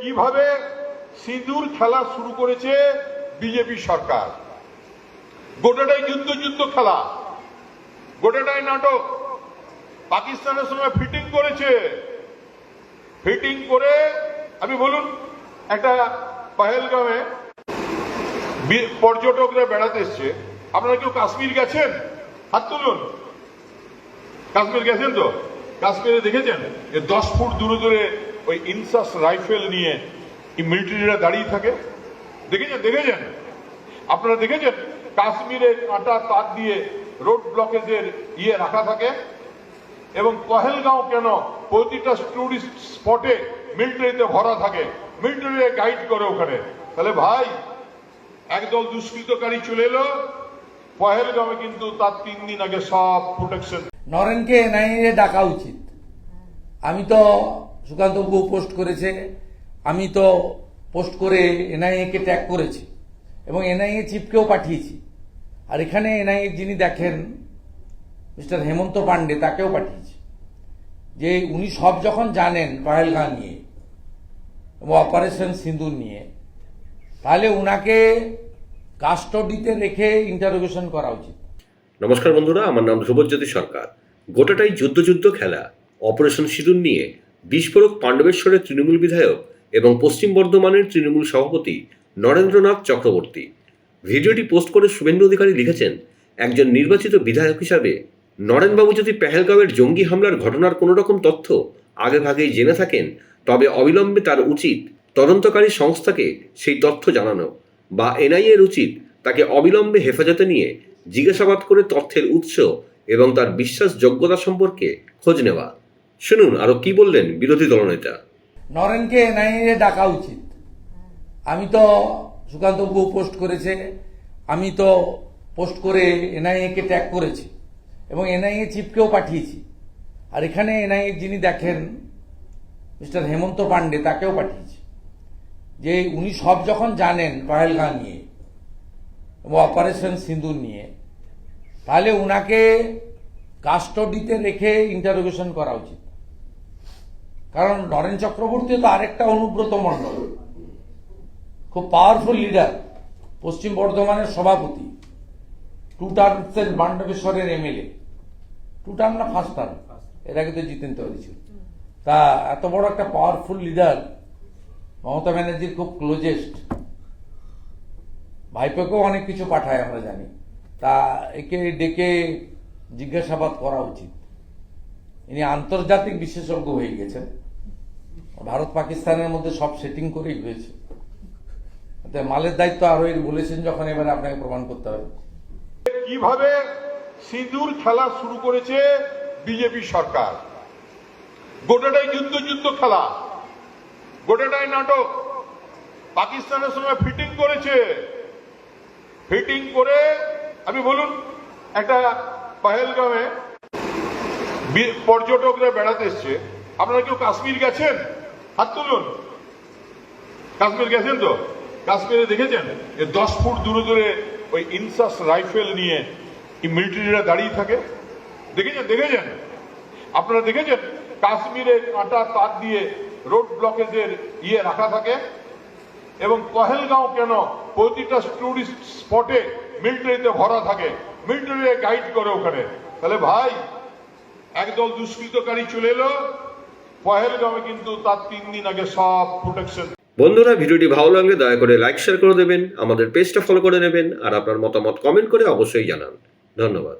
কীভাবে সিঁদুর খেলা শুরু করেছে বিজেপি সরকার? গোটাটাই যুদ্ধ যুদ্ধ খেলা। গোটাটাই নাটক। পাকিস্তানের সঙ্গে ফিটিং করেছে। ফিটিং করে, আমি বলুন, একটা পাহেলগামে পর্যটকরা বেড়াতে এসছে। আপনারা কেউ কাশ্মীর গেছেন? হাত তুলুন। কাশ্মীর গেছেন তো? কাশ্মীরে দেখেছেন? দশ ফুট দূরে দূরে ওই ইনসাস রাইফেল নিয়ে মিলিটারিরা দাঁড়িয়ে থাকে। দেখেছেন? দেখেছেন? আপনারা দেখেছেন? কাশ্মীরে কাঁটা তার দিয়ে রোড ব্লকেজের ইয়ে রাখা থাকে এবং পহেলগাঁও কেন প্রতিটা টুরিস্ট স্পটে মিলিটারিতে ভরা থাকে? মিলিটারি গাইড করে ওখানে। তাহলে ভাই, একদল দুষ্কৃতকারী চলে এলো। পহেলগাঁওয়ে কিন্তু তার তিন দিন আগে সব প্রোটেকশন নরেনকে এনআইএ ডাকা উচিত। আমি তো সুকান্ত বাবু পোস্ট করেছে। আমি তো পোস্ট করে এনআইএ কে ট্যাগ করেছি এবং এনআইএ চিফকেও পাঠিয়েছি। আর এখানে এনআইএ যিনি দেখেন, মিস্টার হেমন্ত পান্ডে তাকেও পাঠিয়েছি। যে উনি সব যখন জানেন পহেলগাঁ নিয়ে এবং অপারেশন সিন্দুর নিয়ে, তাহলে উনাকে কাস্টডিতে রেখে ইন্টারোগেশন করা উচিত। নমস্কার বন্ধুরা, আমার নাম ধ্রুবজ্যোতি সরকার। গোটাটাই যুদ্ধ যুদ্ধ খেলা, অপারেশন সিঁদুর নিয়ে বিস্ফোরক পাণ্ডবেশ্বরের তৃণমূল বিধায়ক এবং পশ্চিম বর্ধমানের তৃণমূল সভাপতি নরেন্দ্রনাথ চক্রবর্তী। ভিডিওটি পোস্ট করে শুভেন্দু অধিকারী লিখেছেন, একজন নির্বাচিত বিধায়ক হিসাবে নরেনবাবু যদি পেহেলগাঁওয়ের জঙ্গি হামলার ঘটনার কোনো রকম তথ্য আগেভাগেই জেনে থাকেন, তবে অবিলম্বে তার উচিত তদন্তকারী সংস্থাকে সেই তথ্য জানানো বা এনআইএর উচিত তাকে অবিলম্বে হেফাজতে নিয়ে জিজ্ঞাসাবাদ করে তথ্যের উৎস এবং তার বিশ্বাসযোগ্যতা সম্পর্কে খোঁজ নেওয়া। শুনুন, আরও কি বললেন বিরোধী দলনেতা? নরেনকে এনআইএ ডাকা উচিত। আমি তো সুকান্ত বাবু পোস্ট করেছে, আমি তো পোস্ট করে এনআইএ কে ট্যাগ করেছি এবং এনআইএ চিফকেও পাঠিয়েছি। আর এখানে এনআইএ যিনি দেখেন, মিস্টার হেমন্ত পান্ডে তাকেও পাঠিয়েছি। যে উনি সব যখন জানেন পহেলগাঁ নিয়ে এবং অপারেশন সিন্দুর নিয়ে, তাহলে উনাকে কাস্টডিতে রেখে ইন্টারোগেশন করা উচিত। কারণ নরেন চক্রবর্তী তো আরেকটা অনুব্রত মণ্ডল। খুব পাওয়ারফুল লিডার পশ্চিম বর্ধমানের সভাপতি টু টার্মসের মান্ডবেশ্বরের এমএলএ টু টার্ম না ফার্স্ট টার্ম এর আগে তো জিতেন তৈরি ছিল তা এত বড় একটা পাওয়ারফুল লিডার মমতা ব্যানার্জির খুব ক্লোজেস্ট ভাইপোকেও অনেক কিছু পাঠায়, আমরা জানি। তা একে ডেকে জিজ্ঞাসাবাদ করা উচিত। ইনি আন্তর্জাতিক বিশেষজ্ঞ হয়ে গেছেন। ভারত পাকিস্তানের মধ্যে সব সেটিং করেই হয়েছে। মালের দায়িত্ব আরও বলেছেন যখন এবারে আপনাকে প্রমাণ করতে হবে। কীভাবে সিঁদুর খেলা শুরু করেছে বিজেপি সরকার? গোটাটাই যুদ্ধ যুদ্ধ খেলা। গোটাটাই নাটক। পাকিস্তানের সঙ্গে ফিটিং করেছে। ফিটিং করে, আমি বলুন, একটা পাহেলগামে পর্যটকরা বেড়াতে এসছে। আপনারা কেউ কাশ্মীর গেছেন? হাত তুলুন। কাশ্মীর গেছেন তো? কাশ্মীরে দেখেছেন? যে দশ ফুট দূরে দূরে ওই ইনসাস রাইফেল নিয়ে মিলিটারিরা দাঁড়িয়ে থাকে? দেখেছেন? দেখেছেন? আপনারা দেখেছেন? কাশ্মীরে কাঁটা তার দিয়ে রোড ব্লকেজের ইয়ে রাখা থাকে? এবং পহেলগাঁও কেন প্রতিটা টুরিস্ট স্পটে মিলিটারিতে ভরা থাকে? মিলিটারি গাইড করে ওখানে। তাহলে ভাই একদল দুষ্কৃতকারী চলে এলো। পহেলগামে কিন্তু তার তিন দিন আগে সব প্রোটেকশন বন্ধুরা, ভিডিওটি ভালো লাগলে দয়া করে লাইক শেয়ার করে দেবেন, আমাদের পেজটা ফলো করে নেবেন আর আপনার মতামত কমেন্ট করে অবশ্যই জানান। ধন্যবাদ।